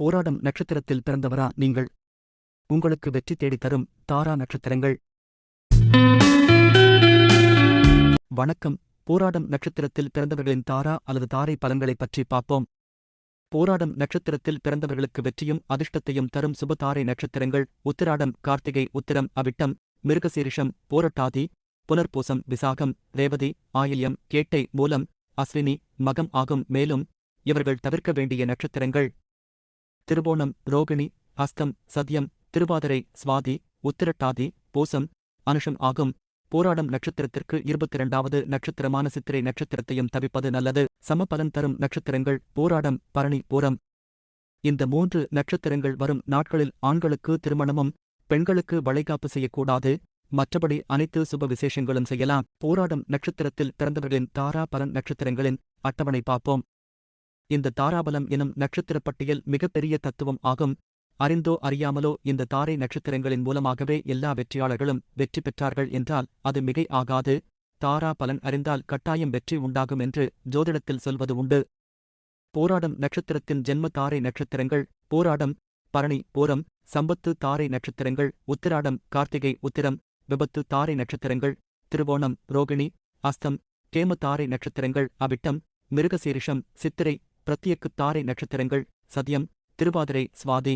போராடும் நட்சத்திரத்தில் பிறந்தவரா நீங்கள்? உங்களுக்கு வெற்றி தேடித் தரும் தாரா நட்சத்திரங்கள். வணக்கம். போராடும் நட்சத்திரத்தில் பிறந்தவர்களின் தாரா அல்லது தாரை பலன்களைப் பற்றி பார்ப்போம். போராடும் நட்சத்திரத்தில் பிறந்தவர்களுக்கு வெற்றியும் அதிர்ஷ்டத்தையும் தரும் சுபதாரை நட்சத்திரங்கள். உத்திராடம் கார்த்திகை உத்திரம் அவிட்டம் மிருகசீரிஷம் போரட்டாதி புனர்பூசம் விசாகம் ரேவதி ஆயில்யம் கேட்டை மூலம் அஸ்வினி மகம் ஆகும். மேலும் இவர்கள் தவிர்க்க வேண்டிய நட்சத்திரங்கள். திருவோணம் ரோகிணி ஹஸ்தம் சத்யம் திருவாதிரை சுவாதி உத்திரட்டாதி பூசம் அனுஷம் ஆகும். போராடும் நட்சத்திரத்திற்கு இருபத்தி இரண்டாவது நட்சத்திரமான சித்திரை நட்சத்திரத்தையும் தவிப்பது நல்லது. சமபலன் தரும் நட்சத்திரங்கள் போராடம் பரணி பூரம். இந்த மூன்று நட்சத்திரங்கள் வரும் நாட்களில் ஆண்களுக்கு திருமணமும் பெண்களுக்கு வளைகாப்பு செய்யக்கூடாது. மற்றபடி அனைத்து சுப விசேஷங்களும் செய்யலாம். போராடும் நட்சத்திரத்தில் பிறந்தவர்களின் தாரா பலன் நட்சத்திரங்களின் அட்டவணை பார்ப்போம். இந்த தாராபலம் எனும் நட்சத்திரப் பட்டியல் மிகப்பெரிய தத்துவம் ஆகும். அறிந்தோ அறியாமலோ இந்த தாரை நட்சத்திரங்களின் மூலமாகவே எல்லா வெற்றியாளர்களும் வெற்றி பெற்றார்கள் என்றால் அது மிகை ஆகாது. தாரா பலன் அறிந்தால் கட்டாயம் வெற்றி உண்டாகும் என்று ஜோதிடத்தில் சொல்வது உண்டு. போராடம் நட்சத்திரத்தின் ஜென்ம தாரை நட்சத்திரங்கள் போராடம் பரணி போரம் சம்பத்து தாரை நட்சத்திரங்கள் உத்திராடம் கார்த்திகை உத்திரம் விபத்து தாரை நட்சத்திரங்கள் திருவோணம் ரோகிணி அஸ்தம் கேம தாரை நட்சத்திரங்கள் அவிட்டம் மிருகசீரிஷம் சித்திரை பிரத்யேக்கு தாரை நட்சத்திரங்கள் சதியம் திருவாதிரை சுவாதி.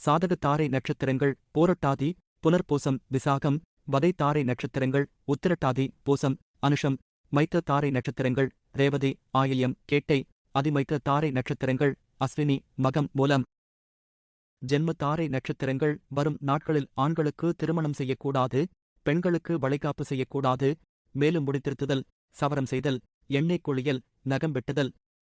சாதக தாரை நட்சத்திரங்கள் போரட்டாதி புனர்பூசம் விசாகம் வதை தாரை நட்சத்திரங்கள் உத்திரட்டாதி பூசம் அனுஷம் மைத்த தாரை நட்சத்திரங்கள் ரேவதி ஆயில்யம் கேட்டை அதிமைத்த தாரை நட்சத்திரங்கள் அஸ்வினி மகம் மூலம். ஜென்ம தாரை நட்சத்திரங்கள் வரும் நாட்களில் ஆண்களுக்கு திருமணம் செய்யக்கூடாது பெண்களுக்கு வளைகாப்பு செய்யக்கூடாது மேலும் முடித்திருத்துதல் சவரம் செய்தல் எண்ணெய் குளியல் நகம் வெட்டுதல்